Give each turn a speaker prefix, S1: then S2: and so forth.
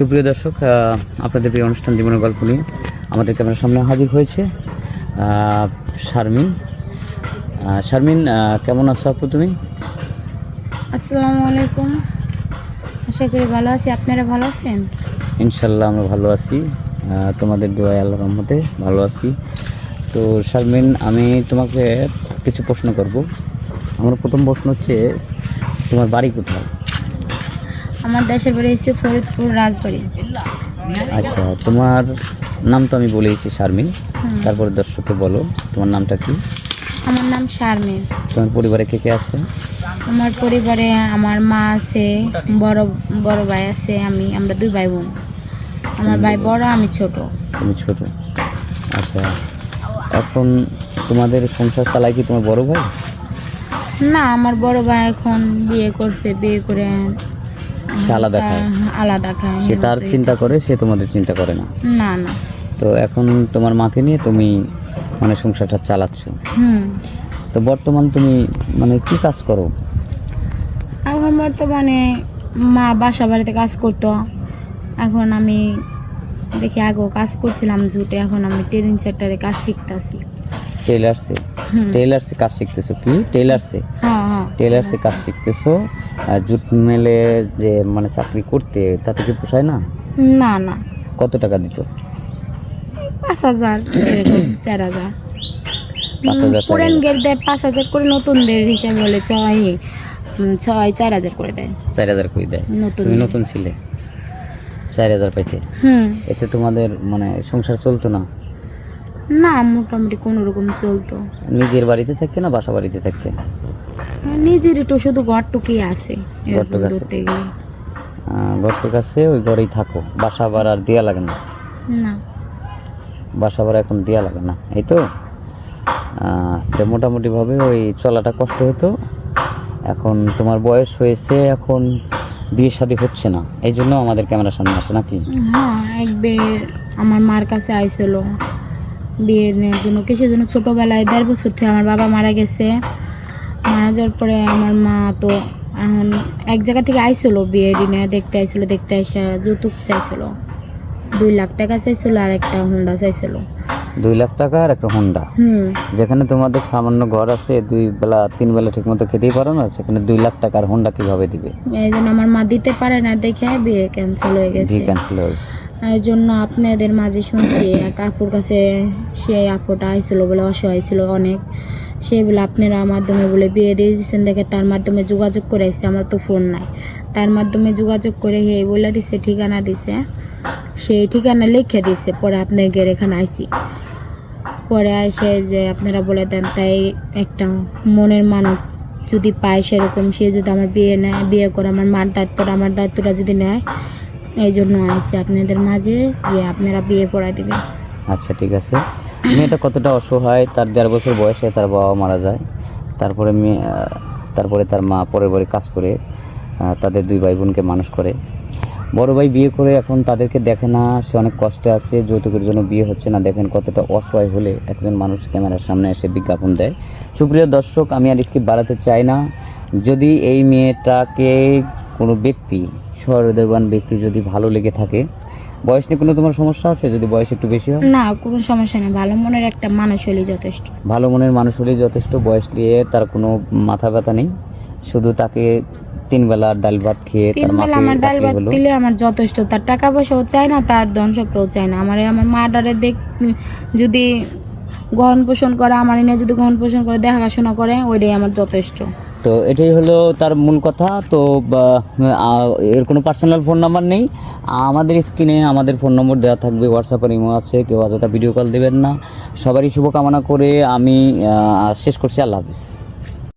S1: সুপ্রিয় দর্শক আপনাদের প্রিয় অনুষ্ঠান জীবনের গল্প নিয়ে আমাদের ক্যামেরার সামনে হাজির হয়েছে শারমিন। শারমিন কেমন আছো আপু তুমি?
S2: আসসালামু আলাইকুম। আশা করি ভালো আছি। আপনারা ভালো আছেন?
S1: ইনশাল্লাহ আমরা ভালো আছি। তোমাদের দোয়ায় আল্লাহ রহমতে ভালো আছি। তো শারমিন আমি তোমাকে কিছু প্রশ্ন করব। আমার প্রথম প্রশ্ন হচ্ছে তোমার বাড়ি কোথায়?
S2: আমার দেশের বাড়ি হচ্ছে ফরিদপুর রাজবাড়ি।
S1: আচ্ছা তোমার নাম তো আমি বলেছি শারমিন। তারপরে দর্শককে বলো তোমার নামটা কি?
S2: আমার নাম শারমিন।
S1: তোমার পরিবারে কে কে আছে?
S2: আমার পরিবারে আমার মা আছে বড় বড় ভাই আছে আমি আমরা দুই ভাই বোন। আমার ভাই বড় আমি ছোট।
S1: তুমি ছোট। আচ্ছা এখন তোমাদের সংসার চালায় কি তোমার বড় ভাই?
S2: না আমার বড় ভাই এখন বিয়ে করছে বিয়ে করে
S1: সে আলাদা খায়।
S2: আলাদা খায়
S1: সে তার চিন্তা করে সে তোমাদের চিন্তা করে না।
S2: না না।
S1: তো এখন তোমার মাকে নিয়ে তুমি মানে সংসারটা চালাচ্ছ।
S2: হুম।
S1: তো বর্তমান তুমি মানে কি কাজ করো?
S2: এখন বর্তমানে মা বাসা বাড়িতে কাজ করতো। এখন আমি দেখি আগেও কাজ করছিলাম জুটে এখন আমি ট্রেনিং সেক্টরে কাজ শিখতেছি।
S1: টেলার্সে। টেলার্সে কাজ শিখতেছো কি? টেলার্সে
S2: হ্যাঁ।
S1: টেলার্সে কাজ শিখতেছো আর জুট মেলে যে মানে চাকরি করতে তাতে কি পোষায় না?
S2: না না।
S1: কত টাকা দিত?
S2: পাঁচ হাজার চার হাজার।
S1: পাঁচ হাজার চার
S2: পুরান গেট দেয় পাঁচ হাজার করে নতুনদের হিসাব হলে ছয় ছয় চার হাজার করে দেয়।
S1: চার হাজার করে দেয়?
S2: নতুন
S1: তুমি নতুন ছিলে? চার হাজার পাইতে? এতে তোমাদের মানে সংসার চলতো না?
S2: না মোটামুটি কোনো রকম চলতো।
S1: নিজের বাড়িতে থাকতে না বাসা বাড়িতে থাকতে?
S2: নিজের একটু শুধু ঘরটুকুই আছে
S1: ঘরটুক আছে। ঘরটার কাছে ওই ঘরেই থাকো। বাসা ভাড়া আর দেওয়া লাগে না?
S2: না।
S1: বাসা ভাড়া এখন দেওয়া লাগে না এই তো? তো মোটামুটিভাবে ওই চলাটা কষ্ট হতো। এখন তোমার বয়স হয়েছে এখন বিয়ে শাদী হচ্ছে না। এই জন্য আমাদের ক্যামেরার সামনে আসে নাকি?
S2: হ্যাঁ একবার আমার মার কাছে আইছিল বিয়ে নেওয়ার জন্য কিসের জন্য ছোটোবেলায় দেড় বছর থেকে আমার বাবা মারা গেছে। মারা যাওয়ার পরে আমার মা তো এখন এক জায়গা থেকে আইছিল বিয়ে দিনে দেখতে আইছিল দেখতে এসে যৌতুক চাইছিল। দুই লাখ টাকা চাইছিল আর একটা হুন্ডা চাইছিল।
S1: দুই লাখ টাকা আর একটা হোন্ডা
S2: হুম।
S1: যেখানে তোমাদের সামান্য ঘর আছে দুই বেলা তিন বেলা ঠিক মতো খেতেই পারো না সেখানে দুই লাখ টাকার হোন্ডা কীভাবে দিবে?
S2: এই জন্য আমার মা দিতে পারে না দেখে বিয়ে ক্যান্সেল হয়ে গেছে।
S1: দিয়ে ক্যান্সেল হয়েছে
S2: এই জন্য আপনাদের মাঝে শুনছি এক আপুর কাছে সেই আপুটা আইছিল বলে অসহায় ছিল অনেক। সে বলে, আপনারা মাধ্যমে বলে বিয়ে দিয়ে দিচ্ছেন দেখে তার মাধ্যমে যোগাযোগ করে আসছে আমার তো ফোন নাই। তার মাধ্যমে যোগাযোগ করে হে বলে দিছে, ঠিকানা দিছে। সেই ঠিকানা লিখে দিছে, পরে আপনার গের এখানে আইসি পরে আসে যে আপনারা বলে দেন, তাই একটা মনের মানুষ যদি পায় সেরকম, সে যদি আমার বিয়ে নেয়, বিয়ে করে আমার মার দায়িত্বটা, আমার দায়িত্বটা যদি নেয়, এই জন্য আসছে আপনাদের মাঝে যে আপনারা বিয়ে পড়াই দেবেন।
S1: আচ্ছা ঠিক আছে। মেয়েটা কতটা অসহায়, তার দেড় বছর বয়সে তার বাবা মারা যায়। তারপরে মেয়ে তারপরে তার মা পরের বাড়ি কাজ করে তাদের দুই ভাই বোনকে মানুষ করে। বড় ভাই বিয়ে করে এখন তাদেরকে দেখে না, সে অনেক কষ্টে আছে, যৌতুকের জন্য বিয়ে হচ্ছে না। দেখেন কতটা অসহায় হলে একজন মানুষ ক্যামেরার সামনে এসে বিজ্ঞাপন দেয়। সুপ্রিয় দর্শক, আমি আর স্কিপ বাড়াতে চাই না। যদি এই মেয়েটাকে কোনো ব্যক্তি, সহৃদয়বান ব্যক্তি যদি ভালো লেগে থাকে বয়স নিয়ে কোনো তোমার সমস্যা আছে? যদি বয়স একটু বেশি হয়?
S2: না কোনো সমস্যা নেই। ভালো মনের একটা মানুষ হলেই যথেষ্ট।
S1: ভালো মনের মানুষ হলেই যথেষ্ট। বয়স নিয়ে তার কোনো মাথা ব্যথা নেই। শুধু তাকে তিন বেলা ডাল ভাত খেয়ে
S2: তিন
S1: তার
S2: বেলা
S1: মাকে
S2: আমার ডাল ভাত দিলে আমার যথেষ্ট। তার টাকা পয়সাও চাই না তার ধন সম্পদও চাই না। আমার আমার মা ডারে দেখ যদি গ্রহণ পোষণ করে আমার এনে যদি গ্রহণ পোষণ করে দেখাশোনা করে ওইটাই আমার যথেষ্ট।
S1: তো এটাই হলো তার মূল কথা। তো এর কোনো পার্সোনাল ফোন নাম্বার নেই। আমাদের স্ক্রিনে আমাদের ফোন নম্বর দেওয়া থাকবে হোয়াটসঅ্যাপের ইমো আছে, কেউ অযথা ভিডিও কল দেবেন না। সবারই শুভকামনা করে আমি শেষ করছি। আল্লাহ হাফিজ।